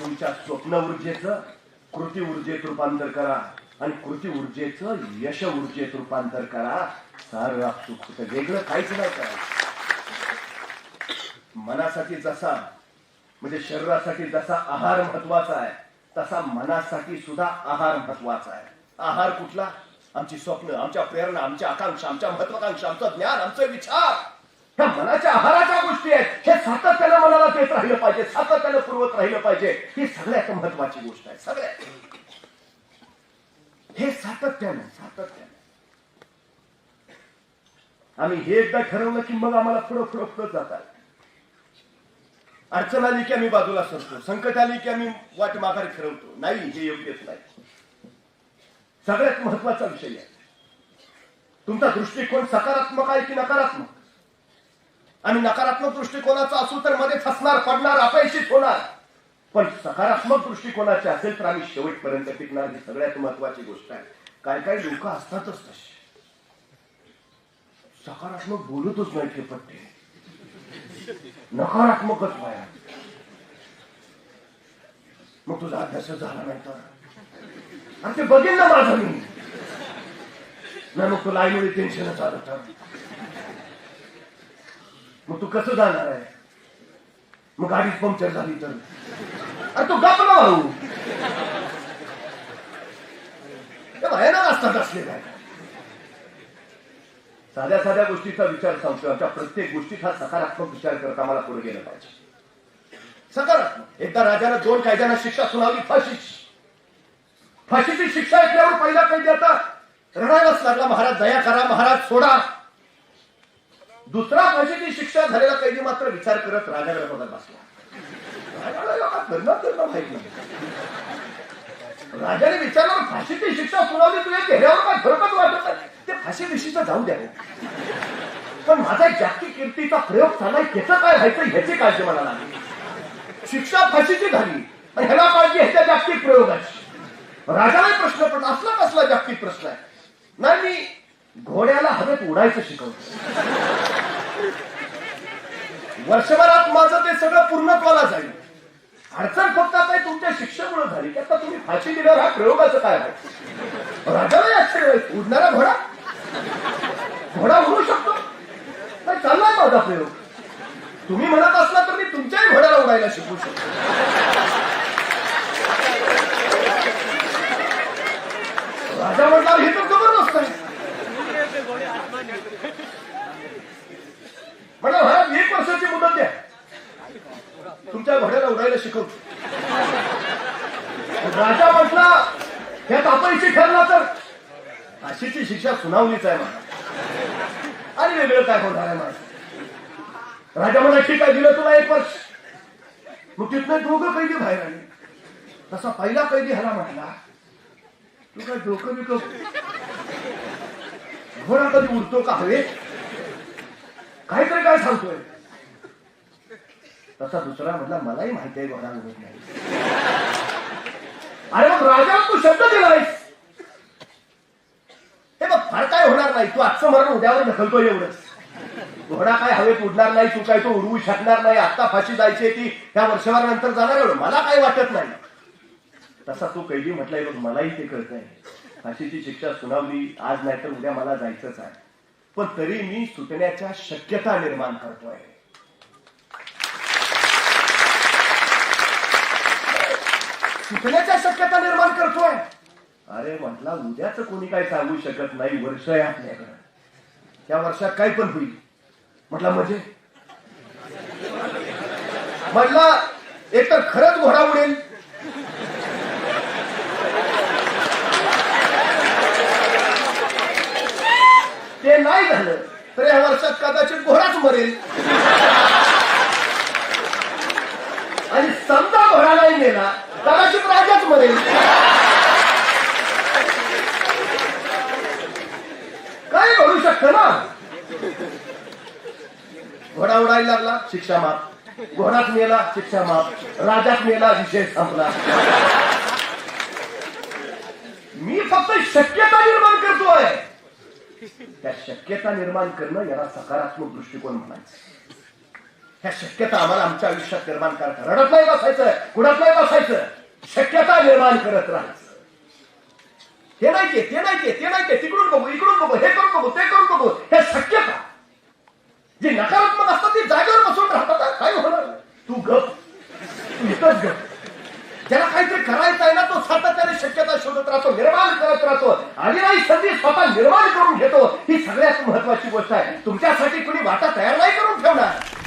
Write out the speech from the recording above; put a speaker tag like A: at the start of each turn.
A: तुमच्या स्वप्न ऊर्जेचं कृती ऊर्जेत रूपांतर करा. आणि कृती ऊर्जेचं यश ऊर्जेत रूपांतर करा. सर आपसुक वेगळं काहीच नाही करायचं. मनासाठी जसा म्हणजे शरीरासाठी जसा आहार महत्त्वाचा आहे तसा मनासाठी सुद्धा आहार महत्त्वाचा आहे. आहार कुठला? आमची स्वप्न आमच्या प्रेरणा आमच्या आकांक्षा आमच्या महत्वाकांक्षा आमचं ज्ञान आमचे विचार. ह्या मनाच्या आहाराच्या गोष्टी आहेत. हे सातत्यानं मनाला देत राहिलं पाहिजे सातत्यानं पुरवत राहिलं पाहिजे. ही सगळ्यात महत्वाची गोष्ट आहे सगळ्यात. हे सातत्यानं सातत्यानं. आम्ही हे एकदा ठरवलं की मग आम्हाला पुढं पुढं पुढं जातात अडचण आली की आम्ही बाजूला सरतो. संकट आली की आम्ही वाट माघारी फिरवतो. नाही हे योग्यच नाही. सगळ्यात महत्त्वाचा विषय आहे. तुमचा दृष्टिकोन सकारात्मक आहे की नकारात्मक? आणि नकारात्मक दृष्टिकोनाचा असू तर मध्ये फसणार पडणार अपयशित होणार. पण सकारात्मक दृष्टिकोनाचे असेल तर आम्ही शेवटपर्यंत टिकणार. ही सगळ्यात महत्वाची गोष्ट आहे. काय काय लोक असतातच तसे. सकारात्मक बोलतच नाही ते पट्टे. नकारात्मकच माया मग तुझा अभ्यास झाला नाही तर आणि ते बघेन ना माझं मी. नाही मग तुला आईमुळे टेन्शनच आलं तर. मग तू कसं जाणार आहे? मग गाडीच पंक्चर झाली तर? अरे तू गप ना भाऊ. भयानक असतात असले काय? साध्या साध्या गोष्टीचा विचार सांगतो आमच्या प्रत्येक गोष्टीत हा सकारात्मक विचार करता मला पुढे गेलं पाहिजे. सकारात्मक. एकदा राजानं दोन कायद्यांना शिक्षा सुनावली फाशीची. फाशीची शिक्षा ऐकल्यावर पहिला कैदी आता. रडायलाच लागला महाराज दया करा महाराज सोडा. दुसरा भाषेची शिक्षा झालेला कैदी मात्र विचार करत राजाकडे बघत बसला. राजाला करणं करणं माहीत नाही. राजाने विचारलं फाशीची शिक्षा सुनावली तुझ्या चेहऱ्यावर काय फरकच वाटत नाही? ते फाशी विषयीचं जाऊ द्या पण माझा जागतिक कीर्तीचा प्रयोग झालाय त्याचं काय व्हायचं ह्याची काळजी मला लागली. शिक्षा फाशीची झाली आणि ह्याला काळजी ह्याच्या जागतिक प्रयोगाची. राजाने प्रश्न पडला असला कसला जागतिक प्रश्न आहे? नाही मी घोड्याला हवेत उडायचं शिकवतो. वर्षभरात माझं ते सगळं पूर्णत्वाला जाईल. अडचण फक्त आता तुमच्या शिक्षेमुळे झाली की आता तुम्ही फाशी दिल्यावर हा प्रयोगाचं काय आहे? राजाला आश्चर्य उडणारा घोडा? घोडा उडू शकतो? नाही चाललाय माझा प्रयोग. तुम्ही म्हणत असला तर मी तुमच्याही घोड्याला उडायला शिकू शकतो राजा म्हटला हे तर जबरदस्त आहे म्हटलं महाराज एक वर्षाची मुदत द्या तुमच्या घोड्याला उडायला शिकवतो राजा म्हटला ह्यात अपयशी ठरला तर. अशीची शिक्षा सुनावलीच आहे मला आणि वेगळं काय होणार आहे मला राजा म्हणा ठीक आहे दिलं तुला एक वर्ष. मग तिथनं दोघं कैदी बाहेर आले. तसा पहिला कैदी ह्याला म्हटला तू काय डोकं बिकं घोडा कधी उडतो का हवे? काहीतरी काय सांगतोय. तसा दुसरा म्हटला मलाही माहिती आहे घोडा उडत नाही. अरे मग राजा तू शब्द दिलायस नाहीस हे मग फार काय होणार नाही तू आजचं मरण उद्यावर ढकलतोय एवढंच. घोडा काय हवेत उडणार नाही तू काय तो उडवू शकणार नाही आता फाशी जायची ती त्या वर्षभरानंतर जाणार एवढं मला काही वाटत नाही. तसा तो कैदी म्हटलाय बघ मलाही ते कळत नाही. फाशीची शिक्षा सुनावली आज नाही तर उद्या मला जायचंच आहे. पण तरी मी सुटण्याच्या शक्यता निर्माण करतोय. सुटण्याच्या शक्यता निर्माण करतोय. अरे म्हटला उद्याच कोणी काय सांगू शकत नाही वर्ष आहे आपल्याकडे. त्या वर्षात काय पण होईल. म्हटला म्हणजे? म्हटला एक तर खरंच घोडा उडेल. ते नाही झालं तर या वर्षात कदाचित घोडाच मरेल. आणि समजा घोडा नाही नेला कदाचित राजाच मरेल काय घडू शकतं ना? घोडा उडायला लागला शिक्षा माफ. घोडाच मेला शिक्षा माप राजाच मेला विषय संपला. मी फक्त शक्यता निर्माण करतोय त्या शक्यता निर्माण करणं याला सकारात्मक दृष्टिकोन म्हणायचं. ह्या शक्यता आम्हाला आमच्या आयुष्यात निर्माण करायचं. रडत नाही बसायचं कुणात नाही बसायचं निर्माण करत राहायचं. हे नाही ते ते नाही ते ते नाही तिकडून बघू इकडून बघू हे करून बघू ते करून बघू. हे शक्यता. जी नकारात्मक असतात ती जागेवर बसून राहतात काय होणार? तू गप. तू इथंच गप. ज्याला काहीतरी करायचं आहे ना तो सातत्याने शक्यता शोधत राहतो निर्माण करत राहतो. आणि नाही संधी स्वतः निर्माण करून घेतो. ही सगळ्यात महत्वाची गोष्ट आहे. तुमच्यासाठी कुणी वाटा तयार नाही करून ठेवणार.